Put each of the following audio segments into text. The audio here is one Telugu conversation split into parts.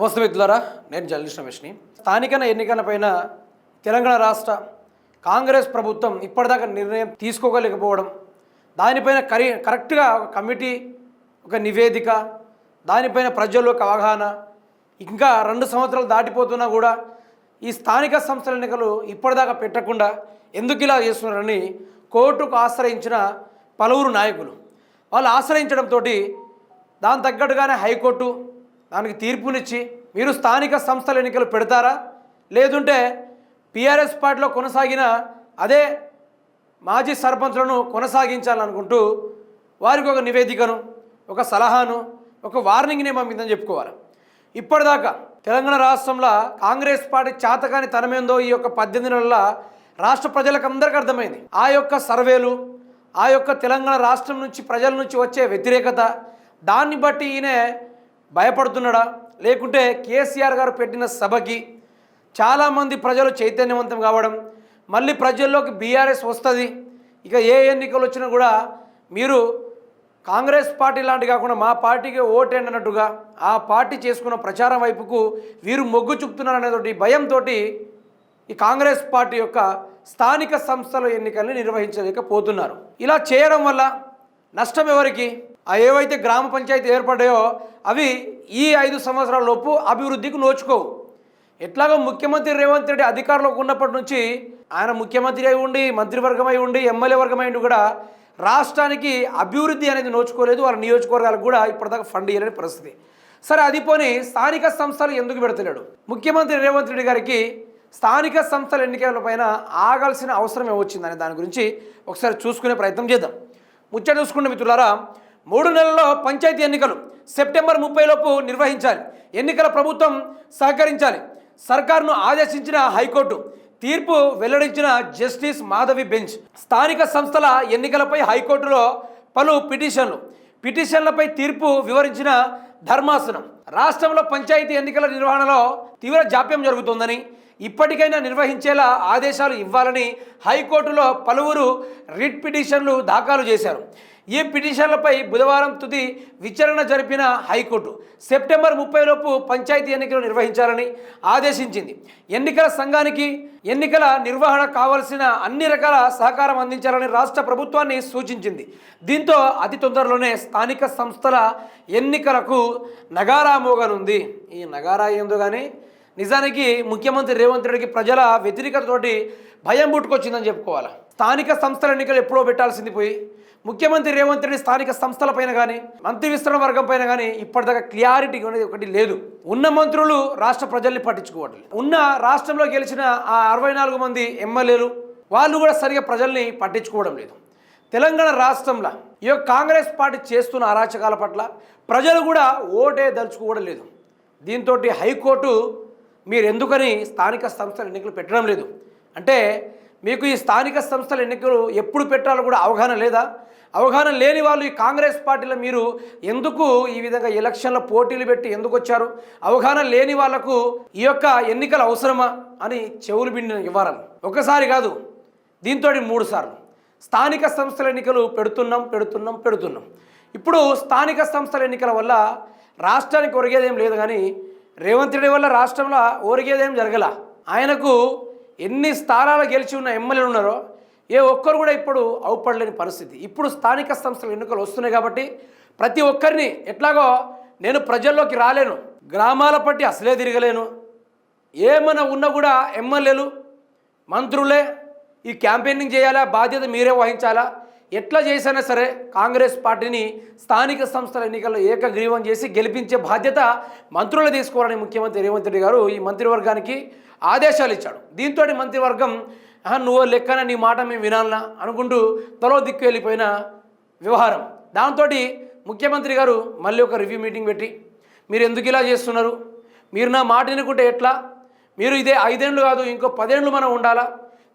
నమస్తే మిత్రులారా నేను జర్నలిస్ట్ రమేష్ని. స్థానిక ఎన్నికల పైన తెలంగాణ రాష్ట్ర కాంగ్రెస్ ప్రభుత్వం ఇప్పటిదాకా నిర్ణయం తీసుకోగలేకపోవడం దానిపైన కరి కరెక్ట్గా ఒక కమిటీ ఒక నివేదిక దానిపైన ప్రజల్లో ఒక అవగాహన ఇంకా రెండు సంవత్సరాలు దాటిపోతున్నా కూడా ఈ స్థానిక సంస్థల ఎన్నికలు ఇప్పటిదాకా పెట్టకుండా ఎందుకు ఇలా చేస్తున్నారని కోర్టుకు ఆశ్రయించిన పలువురు నాయకులు. వాళ్ళు ఆశ్రయించడంతో దాని తగ్గట్టుగానే హైకోర్టు దానికి తీర్పునిచ్చి మీరు స్థానిక సంస్థల ఎన్నికలు పెడతారా? లేదంటే పిఆర్ఎస్ పార్టీలో కొనసాగిన అదే మాజీ సర్పంచ్లను కొనసాగించాలనుకుంటూ వారికి ఒక నివేదికను ఒక సలహాను ఒక వార్నింగ్ని పంపిందని చెప్పుకోవాలి. ఇప్పటిదాకా తెలంగాణ రాష్ట్రంలో కాంగ్రెస్ పార్టీ చాతకాని తనమేందో ఈ యొక్క పద్దెనిమిది నెలల రాష్ట్ర ప్రజలకు అందరికీ అర్థమైంది. ఆ యొక్క సర్వేలు ఆ యొక్క తెలంగాణ రాష్ట్రం నుంచి ప్రజల నుంచి వచ్చే వ్యతిరేకత దాన్ని బట్టి ఈయన భయపడుతున్నాడా? లేకుంటే కేసీఆర్ గారు పెట్టిన సభకి చాలామంది ప్రజలు చైతన్యవంతం కావడం మళ్ళీ ప్రజల్లోకి బీఆర్ఎస్ వస్తుంది. ఇక ఏ ఎన్నికలు వచ్చినా కూడా మీరు కాంగ్రెస్ పార్టీ లాంటి కాకుండా మా పార్టీకి ఓటేండి అన్నట్టుగా ఆ పార్టీ చేసుకున్న ప్రచారం వైపుకు వీరు మొగ్గు చూపుతున్నారు అనేటువంటి భయంతో ఈ కాంగ్రెస్ పార్టీ యొక్క స్థానిక సంస్థల ఎన్నికల్ని నిర్వహించలేకపోతున్నారు. ఇలా చేయడం వల్ల నష్టం ఎవరికి? ఏవైతే గ్రామ పంచాయతీ ఏర్పడ్డాయో అవి ఈ ఐదు సంవత్సరాల లోపు అభివృద్ధికి నోచుకోవు. ఎట్లాగో ముఖ్యమంత్రి రేవంత్ రెడ్డి అధికారంలోకి ఉన్నప్పటి నుంచి ఆయన ముఖ్యమంత్రి అయి ఉండి మంత్రివర్గం అయి ఉండి ఎమ్మెల్యే వర్గం అయి ఉండి కూడా రాష్ట్రానికి అభివృద్ధి అనేది నోచుకోలేదు. వాళ్ళ నియోజకవర్గాలకు కూడా ఇప్పటిదాకా ఫండ్ ఇవ్వలేని పరిస్థితి. సరే అది పోని స్థానిక సంస్థలు ఎందుకు పెడతలేడు ముఖ్యమంత్రి రేవంత్ రెడ్డి గారికి స్థానిక సంస్థల ఎన్నికల పైన ఆగాల్సిన అవసరం ఏమొచ్చిందనే దాని గురించి ఒకసారి చూసుకునే ప్రయత్నం చేద్దాం. ముచ్చట చూసుకున్న మిత్రులారా మూడు నెలల్లో పంచాయతీ ఎన్నికలు సెప్టెంబర్ ముప్పై లోపు నిర్వహించాలి. ఎన్నికల ప్రభుత్వం సహకరించాలి. సర్కార్ను ఆదేశించిన హైకోర్టు తీర్పు వెల్లడించిన జస్టిస్ మాధవి బెంచ్. స్థానిక సంస్థల ఎన్నికలపై హైకోర్టులో పలు పిటిషన్లు. పిటిషన్లపై తీర్పు వివరించిన ధర్మాసనం. రాష్ట్రంలో పంచాయతీ ఎన్నికల నిర్వహణలో తీవ్ర జాప్యం జరుగుతుందని ఇప్పటికైనా నిర్వహించేలా ఆదేశాలు ఇవ్వాలని హైకోర్టులో పలువురు రిట్ పిటిషన్లు దాఖలు చేశారు. ఈ పిటిషన్లపై బుధవారం తుది విచారణ జరిపిన హైకోర్టు సెప్టెంబర్ ముప్పై లోపు పంచాయతీ ఎన్నికలు నిర్వహించాలని ఆదేశించింది. ఎన్నికల సంఘానికి ఎన్నికల నిర్వహణ కావలసిన అన్ని రకాల సహకారం అందించాలని రాష్ట్ర ప్రభుత్వాన్ని సూచించింది. దీంతో అతి తొందరలోనే స్థానిక సంస్థల ఎన్నికలకు నగారా మోగనుంది. ఈ నగారా ఏందో కానీ నిజానికి ముఖ్యమంత్రి రేవంత్ రెడ్డికి ప్రజల వ్యతిరేకతతోటి భయం పుట్టుకొచ్చిందని చెప్పుకోవాలి? స్థానిక సంస్థల ఎన్నికలు ఎప్పుడో పెట్టాల్సింది పోయి ముఖ్యమంత్రి రేవంత్ రెడ్డి స్థానిక సంస్థల పైన కానీ మంత్రి విస్తరణ వర్గం పైన కానీ ఇప్పటిదాకా క్లియారిటీ అనేది ఒకటి లేదు. ఉన్న మంత్రులు రాష్ట్ర ప్రజల్ని పట్టించుకోవట్లేదు. ఉన్న రాష్ట్రంలో గెలిచిన ఆ అరవై నాలుగు మంది ఎమ్మెల్యేలు వాళ్ళు కూడా సరిగా ప్రజల్ని పట్టించుకోవడం లేదు. తెలంగాణ రాష్ట్రంలో ఈ యొక్క కాంగ్రెస్ పార్టీ చేస్తున్న అరాచకాల పట్ల ప్రజలు కూడా ఓటే దలుచుకోవడం లేదు. దీంతో హైకోర్టు మీరు ఎందుకని స్థానిక సంస్థల ఎన్నికలు పెట్టడం లేదు? అంటే మీకు ఈ స్థానిక సంస్థల ఎన్నికలు ఎప్పుడు పెట్టాలో కూడా అవగాహన లేదా? అవగాహన లేని వాళ్ళు ఈ కాంగ్రెస్ పార్టీలో మీరు ఎందుకు ఈ విధంగా ఎలక్షన్ల పోటీలు పెట్టి ఎందుకు వచ్చారు? అవగాహన లేని వాళ్ళకు ఈ యొక్క ఎన్నికలు అవసరమా అని చెవులు బిండిన ఇవ్వాలని ఒకసారి కాదు దీంతో మూడు సార్లు. స్థానిక సంస్థల ఎన్నికలు పెడుతున్నాం పెడుతున్నాం పెడుతున్నాం. ఇప్పుడు స్థానిక సంస్థల ఎన్నికల వల్ల రాష్ట్రానికి ఒరిగేదేం లేదు కానీ రేవంత్ రెడ్డి వల్ల రాష్ట్రంలో ఒరిగేదేం జరగల? ఆయనకు ఎన్ని స్థానాలు గెలిచి ఉన్న ఎమ్మెల్యేలు ఉన్నారో ఏ ఒక్కరు కూడా ఇప్పుడు అవుపడలేని పరిస్థితి. ఇప్పుడు స్థానిక సంస్థల ఎన్నికలు వస్తున్నాయి కాబట్టి ప్రతి ఒక్కరిని ఎట్లాగో నేను ప్రజల్లోకి రాలేను. గ్రామాల పట్టి అసలే తిరగలేను. ఏమైనా ఉన్నా కూడా ఎమ్మెల్యేలు మంత్రులే ఈ క్యాంపెయినింగ్ చేయాలా? బాధ్యత మీరే వహించాలా? ఎట్లా చేసినా సరే కాంగ్రెస్ పార్టీని స్థానిక సంస్థల ఎన్నికల్లో ఏకగ్రీవం చేసి గెలిపించే బాధ్యత మంత్రులు తీసుకోవాలని ముఖ్యమంత్రి రేవంత్ రెడ్డి గారు ఈ మంత్రివర్గానికి ఆదేశాలు ఇచ్చాడు. దీంతో మంత్రివర్గం నువ్వు లెక్కన నీ మాట మేము వినాలనా? అనుకుంటూ తలో దిక్కు వెళ్ళిపోయిన వ్యవహారం. దాంతో ముఖ్యమంత్రి గారు మళ్ళీ ఒక రివ్యూ మీటింగ్ పెట్టి మీరు ఎందుకు ఇలా చేస్తున్నారు? మీరు నా మాట వినుకుంటే ఎట్లా? మీరు ఇదే ఐదేండ్లు కాదు ఇంకో పదేండ్లు మనం ఉండాలా?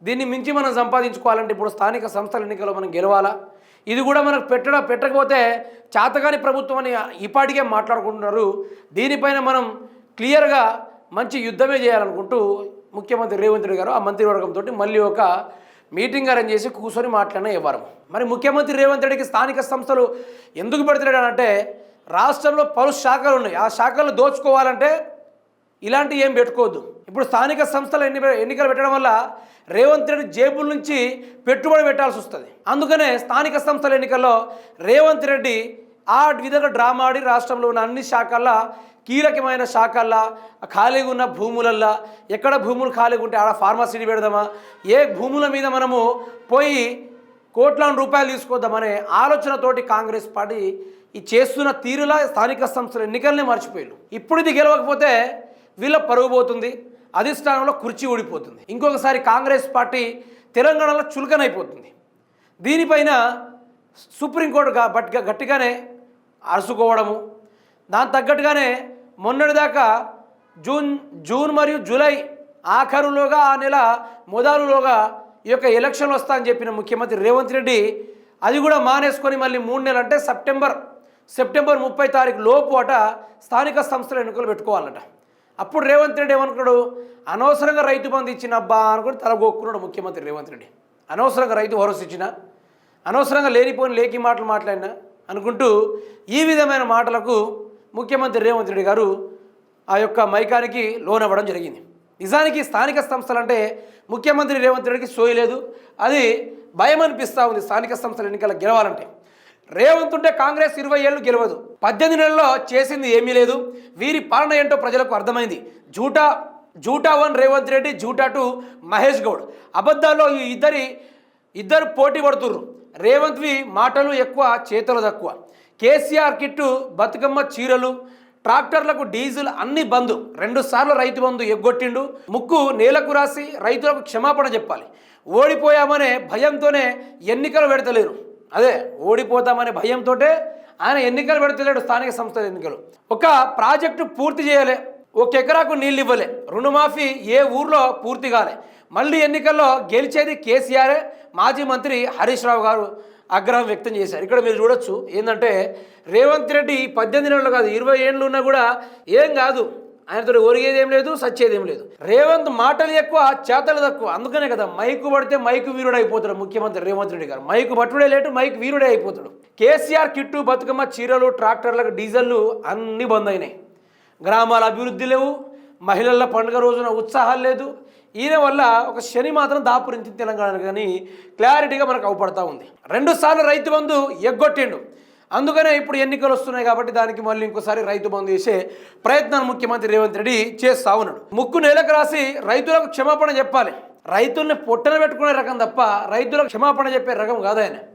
దీన్ని మించి మనం సంపాదించుకోవాలంటే ఇప్పుడు స్థానిక సంస్థల ఎన్నికల్లో మనం గెలవాలా? ఇది కూడా మనకు పెట్టడం పెట్టకపోతే చేతగాని ప్రభుత్వం అని ఇప్పటికే మాట్లాడుకుంటున్నారు. దీనిపైన మనం క్లియర్గా మంచి యుద్ధమే చేయాలనుకుంటూ ముఖ్యమంత్రి రేవంత్ రెడ్డి గారు ఆ మంత్రివర్గంతో మళ్ళీ ఒక మీటింగ్ అరేంజ్ చేసి కూర్చొని మాట్లాడిన ఇవ్వరు మరి ముఖ్యమంత్రి రేవంత్ రెడ్డికి స్థానిక సంస్థలు ఎందుకు పెడతాడు అంటే రాష్ట్రంలో పలు శాఖలు ఉన్నాయి. ఆ శాఖలు దోచుకోవాలంటే ఇలాంటివి ఏం పెట్టుకోవద్దు. ఇప్పుడు స్థానిక సంస్థల ఎన్ని ఎన్నికలు పెట్టడం వల్ల రేవంత్ రెడ్డి జేబుల నుంచి పెట్టుబడి పెట్టాల్సి వస్తుంది. అందుకనే స్థానిక సంస్థల ఎన్నికల్లో రేవంత్ రెడ్డి ఆ విధంగా డ్రామా ఆడి రాష్ట్రంలో ఉన్న అన్ని శాఖల్లో కీలకమైన శాఖల్లో ఖాళీగా ఉన్న భూములల్లో ఎక్కడ భూములు ఖాళీగా ఉంటే ఆడ ఫార్మసీని పెడదామా ఏ భూముల మీద మనము పోయి కోట్లాది రూపాయలు తీసుకొద్దామనే ఆలోచనతోటి కాంగ్రెస్ పార్టీ ఈ చేస్తున్న తీరులా స్థానిక సంస్థల ఎన్నికల్ని మర్చిపోయారు ఇప్పుడు ఇది గెలవకపోతే వీళ్ళ పరుగు పోతుంది అధిష్టానంలో కుర్చీ ఊడిపోతుంది. ఇంకొకసారి కాంగ్రెస్ పార్టీ తెలంగాణలో చులకనైపోతుంది. దీనిపైన సుప్రీంకోర్టు బట్ గట్టిగానే అరుసుకోవడము దాని తగ్గట్టుగానే మొన్నటిదాకా జూన్ జూన్ మరియు జూలై ఆఖరులోగా ఆ నెల మొదలులోగా ఈ యొక్క ఎలక్షన్లు వస్తా అని చెప్పిన ముఖ్యమంత్రి రేవంత్ రెడ్డి అది కూడా మానేసుకొని మళ్ళీ మూడు నెలలు అంటే సెప్టెంబర్ సెప్టెంబర్ ముప్పై తారీఖు లోపు అట స్థానిక సంస్థల ఎన్నికలు పెట్టుకోవాలట. అప్పుడు రేవంత్ రెడ్డి ఏమనుకున్నాడు? అనవసరంగా రైతు బంధు ఇచ్చిన అబ్బా అనుకుని తలగొక్కున్నాడు ముఖ్యమంత్రి రేవంత్ రెడ్డి. అనవసరంగా రైతు భరోసా ఇచ్చిన అనవసరంగా లేనిపోని లేకి మాటలు మాట్లాడినా అనుకుంటూ ఈ విధమైన మాటలకు ముఖ్యమంత్రి రేవంత్ రెడ్డి గారు ఆ యొక్క మైకానికి లోన్ అవ్వడం జరిగింది. నిజానికి స్థానిక సంస్థలు అంటే ముఖ్యమంత్రి రేవంత్ రెడ్డికి సోయలేదు అది భయం అనిపిస్తూ ఉంది స్థానిక సంస్థల ఎన్నికల గెలవాలంటే. రేవంత్ ఉంటే కాంగ్రెస్ ఇరవై ఏళ్ళు గెలవదు. పద్దెనిమిది నెలల్లో చేసింది ఏమీ లేదు. వీరి పాలన ఏంటో ప్రజలకు అర్థమైంది. జూటా జూటా వన్ రేవంత్ రెడ్డి జూటా టూ మహేష్ గౌడ్. అబద్ధాల్లో ఈ ఇద్దరి ఇద్దరు పోటీ పడుతుర్రు. రేవంత్వి మాటలు ఎక్కువ చేతులు తక్కువ. కేసీఆర్ కిట్టు బతుకమ్మ చీరలు ట్రాక్టర్లకు డీజిల్ అన్ని బంధు రెండు సార్లు రైతు బంధు ఎగ్గొట్టిండు. ముక్కు నేలకు రాసి రైతులకు క్షమాపణ చెప్పాలి. ఓడిపోయామనే భయంతోనే ఎన్నికలు పెడతలేరు. అదే ఓడిపోతామనే భయంతో ఆయన ఎన్నికలు పెడతలేడు స్థానిక సంస్థల ఎన్నికలు. ఒక ప్రాజెక్టు పూర్తి చేయలే ఒక ఎకరాకు నీళ్ళు ఇవ్వలే రుణమాఫీ ఏ ఊర్లో పూర్తి కాలే. మళ్ళీ ఎన్నికల్లో గెలిచేది కేసీఆరే మాజీ మంత్రి హరీష్ రావు గారు ఆగ్రహం వ్యక్తం చేశారు. ఇక్కడ మీరు చూడొచ్చు ఏంటంటే రేవంత్ రెడ్డి పద్దెనిమిది నెలలు కాదు ఇరవై ఏళ్ళు ఉన్నా కూడా ఏం కాదు ఆయనతో ఒరిగేదేం లేదు సచ్చేదేం లేదు. రేవంత్ మాటలు ఎక్కువ చేతలు తక్కువ. అందుకనే కదా మైకు పడితే మైకు వీరుడు అయిపోతాడు ముఖ్యమంత్రి రేవంత్ రెడ్డి గారు. మైకు పట్టుడే లేటు మైకు వీరుడే అయిపోతాడు కేసీఆర్ కిట్టు బతుకమ్మ చీరలు ట్రాక్టర్లకు డీజిల్లు అన్నీ బంద్ అయినాయి. గ్రామాల అభివృద్ధి లేవు మహిళల పండుగ రోజున ఉత్సాహాలు లేదు. ఈయన వల్ల ఒక శని మాత్రం దాపురించింది తెలంగాణ కానీ క్లారిటీగా మనకు అవపడతా ఉంది. రెండు సార్లు రైతు బంధు ఎగ్గొట్టిండు. అందుకనే ఇప్పుడు ఎన్నికలు వస్తున్నాయి కాబట్టి దానికి మళ్ళీ ఇంకోసారి రైతు బంధు చేసే ప్రయత్నాన్ని ముఖ్యమంత్రి రేవంత్ రెడ్డి చేస్తా ఉన్నాడు. ముక్కు నేలకు రాసి రైతులకు క్షమాపణ చెప్పాలి. రైతుల్ని పొట్టన పెట్టుకునే రకం తప్ప రైతులకు క్షమాపణ చెప్పే రకం కాదు ఆయన.